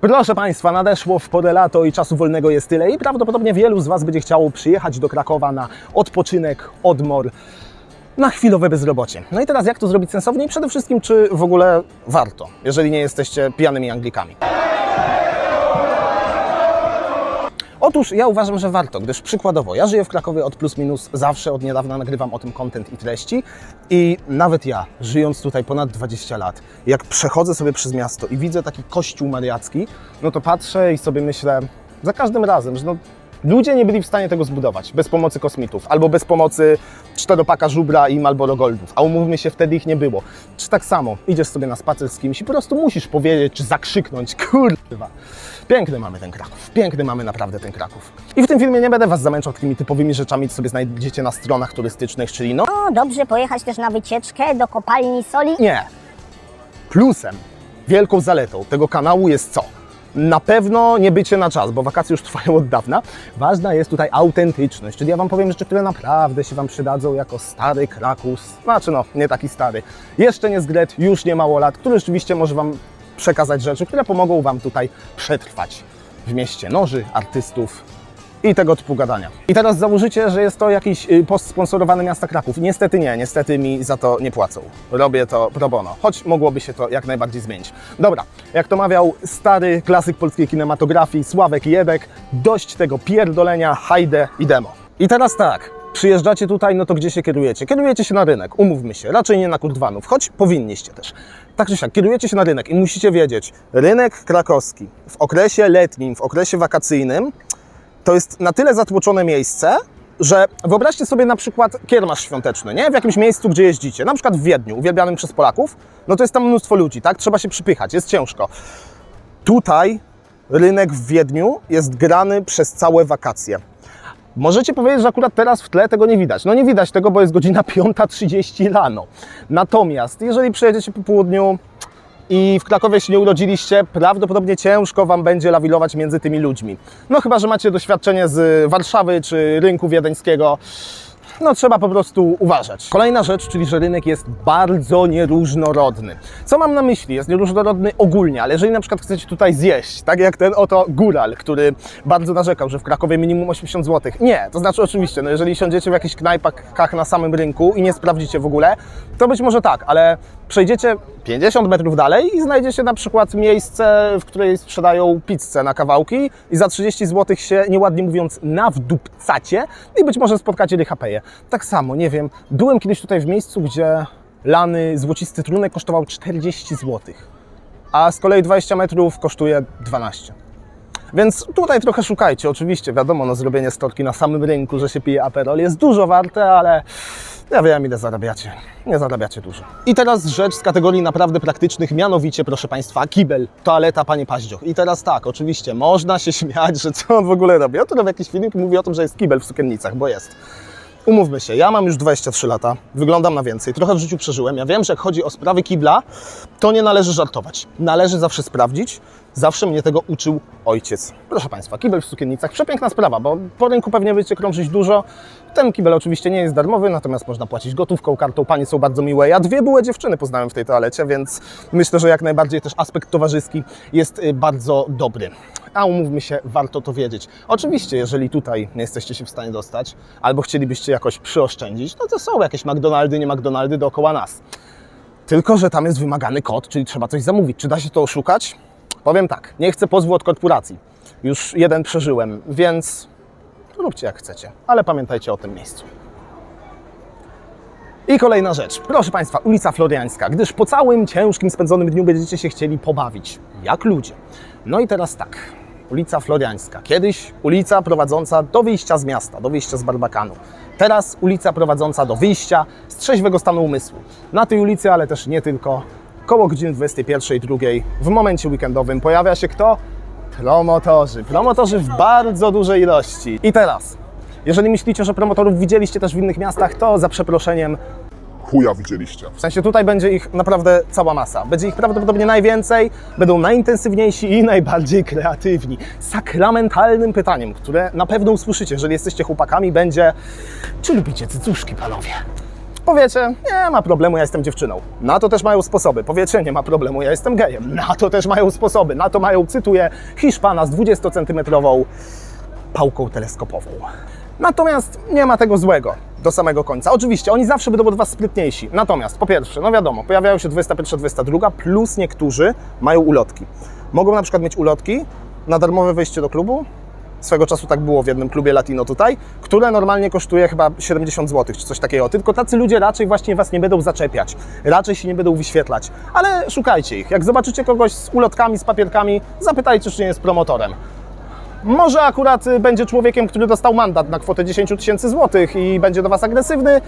Proszę Państwa, nadeszło w porę lato i czasu wolnego jest tyle i prawdopodobnie wielu z Was będzie chciało przyjechać do Krakowa na odpoczynek, odmor, na chwilowe bezrobocie. No i teraz jak to zrobić sensownie i przede wszystkim czy w ogóle warto, jeżeli nie jesteście pijanymi Anglikami. Otóż ja uważam, że warto, gdyż przykładowo ja żyję w Krakowie od plus minus zawsze, od niedawna nagrywam o tym content i treści i nawet ja, żyjąc tutaj ponad 20 lat, jak przechodzę sobie przez miasto i widzę taki kościół mariacki, no to patrzę i sobie myślę za każdym razem, że no, ludzie nie byli w stanie tego zbudować bez pomocy kosmitów albo bez pomocy czteropaka żubra i Marlboro Goldów, a umówmy się, wtedy ich nie było. Czy tak samo, idziesz sobie na spacer z kimś i po prostu musisz powiedzieć czy zakrzyknąć, kurwa, Piękny mamy ten Kraków. Piękny mamy naprawdę ten Kraków. I w tym filmie nie będę Was zamęczał takimi typowymi rzeczami, co sobie znajdziecie na stronach turystycznych, czyli no No, dobrze pojechać też na wycieczkę do kopalni soli. nie. Plusem, wielką zaletą tego kanału jest co? Na pewno nie bycie na czas, bo wakacje już trwają od dawna. Ważna jest tutaj autentyczność, czyli ja Wam powiem rzeczy, które naprawdę się Wam przydadzą jako stary Krakus. Znaczy no, nie taki stary. Jeszcze nie zgret, już nie mało lat, który rzeczywiście może Wam przekazać rzeczy, które pomogą Wam tutaj przetrwać w mieście noży, artystów i tego typu gadania. I teraz założycie, że jest to jakiś y, post sponsorowany miasta Kraków. Niestety nie, niestety mi za to nie płacą. Robię to pro bono, choć mogłoby się to jak najbardziej zmienić. Dobra, jak to mawiał stary klasyk polskiej kinematografii Sławek Jedek, dość tego pierdolenia, hajdę i demo. I teraz tak, przyjeżdżacie tutaj, no to gdzie się kierujecie? Kierujecie się na rynek, umówmy się, raczej nie na kurdwanów, choć powinniście też. Tak czy siak, kierujecie się na rynek i musicie wiedzieć, rynek krakowski w okresie letnim, w okresie wakacyjnym to jest na tyle zatłoczone miejsce, że wyobraźcie sobie na przykład kiermasz świąteczny, nie? W jakimś miejscu, gdzie jeździcie, na przykład w Wiedniu, uwielbianym przez Polaków, no to jest tam mnóstwo ludzi, tak? Trzeba się przypychać, jest ciężko. Tutaj rynek w Wiedniu jest grany przez całe wakacje. Możecie powiedzieć, że akurat teraz w tle tego nie widać. No nie widać tego, bo jest godzina 5.30 rano. Natomiast jeżeli przyjedziecie po południu i w Krakowie się nie urodziliście, prawdopodobnie ciężko Wam będzie lawilować między tymi ludźmi. No chyba, że macie doświadczenie z Warszawy czy rynku wiedeńskiego. No trzeba po prostu uważać. Kolejna rzecz, czyli że rynek jest bardzo nieróżnorodny. Co mam na myśli? Jest nieróżnorodny ogólnie, ale jeżeli na przykład chcecie tutaj zjeść, tak jak ten oto góral, który bardzo narzekał, że w Krakowie minimum 80 zł. Nie, to znaczy oczywiście, no jeżeli siądziecie w jakichś knajpach na samym rynku i nie sprawdzicie w ogóle, to być może tak, ale przejdziecie 50 metrów dalej i znajdziecie na przykład miejsce, w której sprzedają pizzę na kawałki i za 30 zł się, nieładnie mówiąc, nawdupcacie i być może spotkacie dychapeję. Tak samo, nie wiem, byłem kiedyś tutaj w miejscu, gdzie lany złocisty trunek kosztował 40 zł, a z kolei 20 metrów kosztuje 12. Więc tutaj trochę szukajcie. Oczywiście, wiadomo, no, zrobienie storki na samym rynku, że się pije aperol jest dużo warte, ale ja wiem, ile zarabiacie. Nie zarabiacie dużo. I teraz rzecz z kategorii naprawdę praktycznych, mianowicie, proszę Państwa, kibel, toaleta, Panie Paździoch. I teraz tak, oczywiście, można się śmiać, że co on w ogóle robi. Oto robi jakiś filmik mówi o tym, że jest kibel w sukiennicach, bo jest. Umówmy się, ja mam już 23 lata, wyglądam na więcej, trochę w życiu przeżyłem. Ja wiem, że jak chodzi o sprawy kibla, to nie należy żartować. Należy zawsze sprawdzić. Zawsze mnie tego uczył ojciec. Proszę Państwa, kibel w sukiennicach, przepiękna sprawa, bo po rynku pewnie będziecie krążyć dużo. Ten kibel oczywiście nie jest darmowy, natomiast można płacić gotówką, kartą. Panie są bardzo miłe. Ja dwie były dziewczyny poznałem w tej toalecie, więc myślę, że jak najbardziej też aspekt towarzyski jest y, bardzo dobry. A umówmy się, warto to wiedzieć. Oczywiście, jeżeli tutaj nie jesteście się w stanie dostać, albo chcielibyście jakoś przyoszczędzić, no to są jakieś McDonaldy, nie McDonaldy dookoła nas. Tylko, że tam jest wymagany kod, czyli trzeba coś zamówić. Czy da się to oszukać? Powiem tak, nie chcę pozwu od korporacji. Już jeden przeżyłem, więc róbcie jak chcecie, ale pamiętajcie o tym miejscu. I kolejna rzecz. Proszę Państwa, ulica Floriańska, gdyż po całym ciężkim spędzonym dniu będziecie się chcieli pobawić, jak ludzie. No i teraz tak, ulica Floriańska. Kiedyś ulica prowadząca do wyjścia z miasta, do wyjścia z Barbakanu. Teraz ulica prowadząca do wyjścia z trzeźwego stanu umysłu. Na tej ulicy, ale też nie tylko, koło godziny 21.02 w momencie weekendowym pojawia się kto? Promotorzy. Promotorzy w bardzo dużej ilości. I teraz, jeżeli myślicie, że promotorów widzieliście też w innych miastach, to za przeproszeniem chuja widzieliście. w sensie tutaj będzie ich naprawdę cała masa. Będzie ich prawdopodobnie najwięcej, będą najintensywniejsi i najbardziej kreatywni. Sakramentalnym pytaniem, które na pewno usłyszycie, jeżeli jesteście chłopakami, będzie czy lubicie cycuszki, panowie? Powiecie, nie ma problemu, ja jestem dziewczyną. Na to też mają sposoby. Powiecie, nie ma problemu, ja jestem gejem. Na to też mają sposoby. Na to mają, cytuję, Hiszpana z 20-centymetrową pałką teleskopową. Natomiast nie ma tego złego do samego końca. Oczywiście, oni zawsze będą od Was sprytniejsi. Natomiast, po pierwsze, no wiadomo, pojawiają się 21, 22, plus niektórzy mają ulotki. Mogą na przykład mieć ulotki na darmowe wejście do klubu. Swego czasu tak było w jednym klubie latino tutaj, które normalnie kosztuje chyba 70 zł czy coś takiego. Tylko tacy ludzie raczej właśnie Was nie będą zaczepiać, raczej się nie będą wyświetlać. Ale szukajcie ich. Jak zobaczycie kogoś z ulotkami, z papierkami, zapytajcie, czy nie jest promotorem. Może akurat y, będzie człowiekiem, który dostał mandat na kwotę 10 tysięcy złotych i będzie do Was agresywny,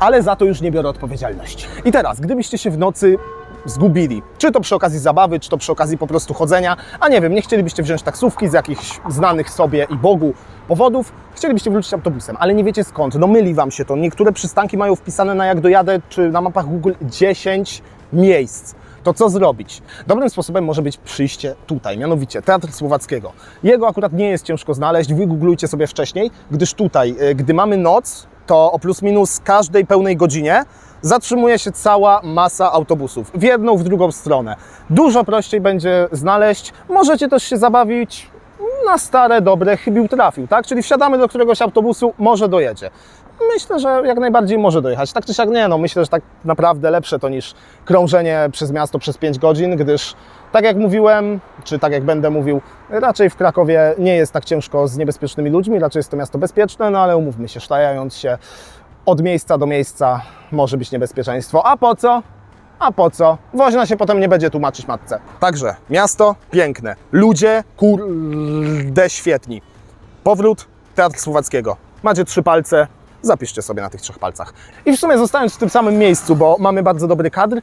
ale za to już nie biorę odpowiedzialności. I teraz, gdybyście się w nocy zgubili, czy to przy okazji zabawy, czy to przy okazji po prostu chodzenia, a nie wiem, nie chcielibyście wziąć taksówki z jakichś znanych sobie i Bogu powodów, chcielibyście wrócić autobusem, ale nie wiecie skąd, no myli Wam się to. Niektóre przystanki mają wpisane na jak dojadę, czy na mapach Google 10 miejsc. To co zrobić? Dobrym sposobem może być przyjście tutaj, mianowicie Teatr Słowackiego. Jego akurat nie jest ciężko znaleźć, wygooglujcie sobie wcześniej, gdyż tutaj, e, gdy mamy noc, to o plus minus każdej pełnej godzinie zatrzymuje się cała masa autobusów w jedną, w drugą stronę. Dużo prościej będzie znaleźć. Możecie też się zabawić na stare, dobre chybił trafił, tak? Czyli wsiadamy do któregoś autobusu, może dojedzie. Myślę, że jak najbardziej może dojechać. Tak czy siak nie, no myślę, że tak naprawdę lepsze to niż krążenie przez miasto przez 5 godzin, gdyż tak jak mówiłem, czy tak jak będę mówił, raczej w Krakowie nie jest tak ciężko z niebezpiecznymi ludźmi, raczej jest to miasto bezpieczne, no ale umówmy się, szlajając się od miejsca do miejsca może być niebezpieczeństwo. A po co? A po co? Woźna się potem nie będzie tłumaczyć matce. Także miasto piękne, ludzie kurde świetni. Powrót Teatr Słowackiego. Macie trzy palce, zapiszcie sobie na tych trzech palcach. I w sumie zostając w tym samym miejscu, bo mamy bardzo dobry kadr,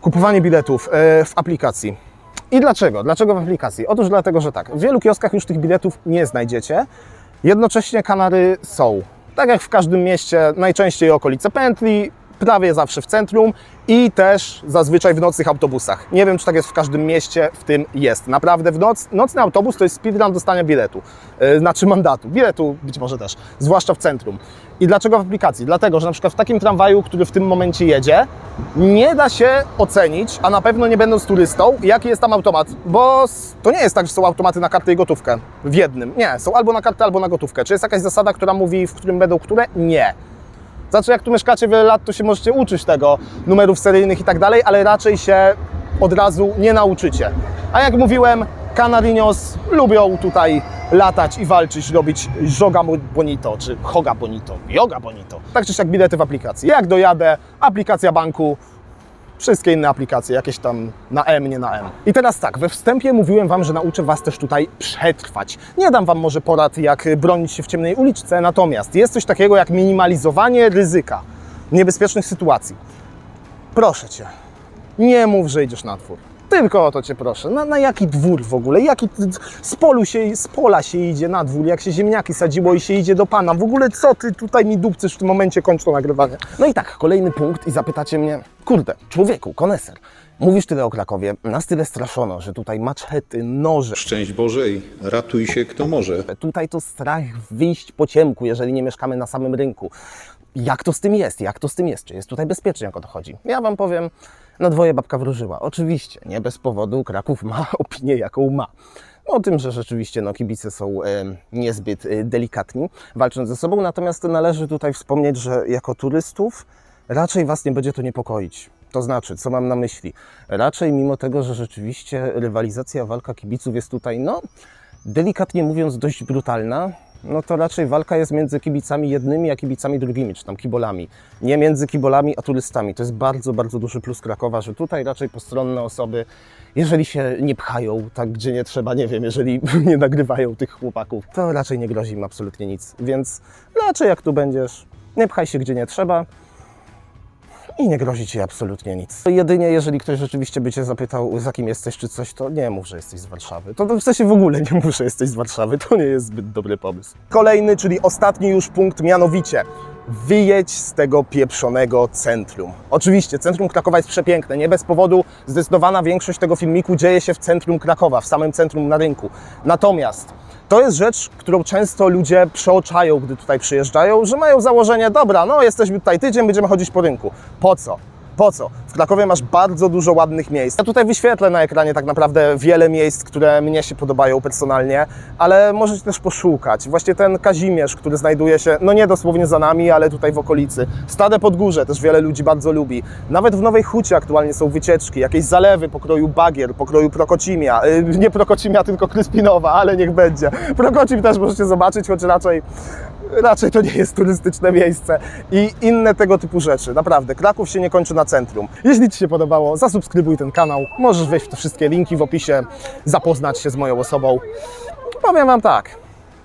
kupowanie biletów e, w aplikacji. I dlaczego? Dlaczego w aplikacji? Otóż dlatego, że tak, w wielu kioskach już tych biletów nie znajdziecie. Jednocześnie kanary są. Tak jak w każdym mieście, najczęściej okolice pętli, prawie zawsze w centrum i też zazwyczaj w nocnych autobusach. Nie wiem, czy tak jest w każdym mieście, w tym jest. Naprawdę w noc, nocny autobus to jest speedrun dostania biletu, yy, znaczy mandatu, biletu być może też, zwłaszcza w centrum. I dlaczego w aplikacji? Dlatego, że na przykład w takim tramwaju, który w tym momencie jedzie, nie da się ocenić, a na pewno nie będąc turystą, jaki jest tam automat, bo to nie jest tak, że są automaty na kartę i gotówkę w jednym. Nie, są albo na kartę, albo na gotówkę. Czy jest jakaś zasada, która mówi, w którym będą które? Nie. Znaczy, jak tu mieszkacie wiele lat, to się możecie uczyć tego, numerów seryjnych i tak dalej, ale raczej się od razu nie nauczycie. A jak mówiłem, Canarinos lubią tutaj latać i walczyć, robić joga bonito, czy hoga bonito, yoga bonito. Tak czy siak bilety w aplikacji. Jak dojadę, aplikacja banku, wszystkie inne aplikacje, jakieś tam na M, nie na M. I teraz tak, we wstępie mówiłem Wam, że nauczę Was też tutaj przetrwać. Nie dam Wam może porad, jak bronić się w ciemnej uliczce, natomiast jest coś takiego jak minimalizowanie ryzyka niebezpiecznych sytuacji. Proszę Cię, nie mów, że idziesz na dwór. Tylko o to Cię proszę. Na, na jaki dwór w ogóle? Jaki, z, polu się, z pola się idzie na dwór, jak się ziemniaki sadziło i się idzie do Pana. W ogóle co Ty tutaj mi dupcysz w tym momencie, kończ to nagrywanie. No i tak, kolejny punkt i zapytacie mnie, kurde, człowieku, koneser, mówisz tyle o Krakowie, nas tyle straszono, że tutaj maczety, noże, Szczęść Bożej, ratuj się kto może. Tutaj to strach wyjść po ciemku, jeżeli nie mieszkamy na samym rynku. Jak to z tym jest? Jak to z tym jest? Czy jest tutaj bezpiecznie, jak o to chodzi? Ja Wam powiem, na dwoje babka wróżyła. Oczywiście, nie bez powodu Kraków ma opinię, jaką ma. O tym, że rzeczywiście no, kibice są e, niezbyt e, delikatni, walcząc ze sobą, natomiast należy tutaj wspomnieć, że jako turystów raczej Was nie będzie to niepokoić. To znaczy, co mam na myśli? Raczej mimo tego, że rzeczywiście rywalizacja, walka kibiców jest tutaj, no, delikatnie mówiąc, dość brutalna, no to raczej walka jest między kibicami jednymi, a kibicami drugimi, czy tam kibolami. Nie między kibolami, a turystami. To jest bardzo, bardzo duży plus Krakowa, że tutaj raczej postronne osoby, jeżeli się nie pchają tak, gdzie nie trzeba, nie wiem, jeżeli nie nagrywają tych chłopaków, to raczej nie grozi im absolutnie nic. Więc raczej jak tu będziesz, nie pchaj się, gdzie nie trzeba, i nie grozi Ci absolutnie nic. Jedynie jeżeli ktoś rzeczywiście by Cię zapytał, za kim jesteś czy coś, to nie mów, że jesteś z Warszawy. To, w sensie w ogóle nie mów, że jesteś z Warszawy. To nie jest zbyt dobry pomysł. Kolejny, czyli ostatni już punkt, mianowicie wyjedź z tego pieprzonego centrum. Oczywiście, centrum Krakowa jest przepiękne. Nie bez powodu zdecydowana większość tego filmiku dzieje się w centrum Krakowa, w samym centrum na rynku. Natomiast To jest rzecz, którą często ludzie przeoczają, gdy tutaj przyjeżdżają, że mają założenie, dobra, no jesteśmy tutaj tydzień, będziemy chodzić po rynku. Po co? Po co? W Krakowie masz bardzo dużo ładnych miejsc. Ja tutaj wyświetlę na ekranie tak naprawdę wiele miejsc, które mnie się podobają personalnie, ale możecie też poszukać. Właśnie ten Kazimierz, który znajduje się, no nie dosłownie za nami, ale tutaj w okolicy. Stade Podgórze też wiele ludzi bardzo lubi. Nawet w Nowej Hucie aktualnie są wycieczki, jakieś zalewy pokroju Bagier, pokroju Prokocimia. Yy, nie Prokocimia, tylko Kryspinowa, ale niech będzie. Prokocim też możecie zobaczyć, choć raczej raczej to nie jest turystyczne miejsce i inne tego typu rzeczy. Naprawdę, Kraków się nie kończy na centrum. Jeśli Ci się podobało, zasubskrybuj ten kanał. Możesz wejść w te wszystkie linki w opisie, zapoznać się z moją osobą. Powiem Wam tak,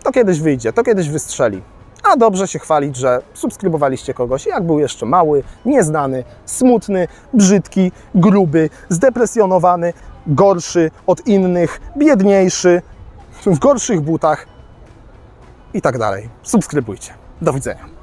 to kiedyś wyjdzie, to kiedyś wystrzeli. A dobrze się chwalić, że subskrybowaliście kogoś, jak był jeszcze mały, nieznany, smutny, brzydki, gruby, zdepresjonowany, gorszy od innych, biedniejszy, w gorszych butach, i tak dalej. Subskrybujcie. Do widzenia.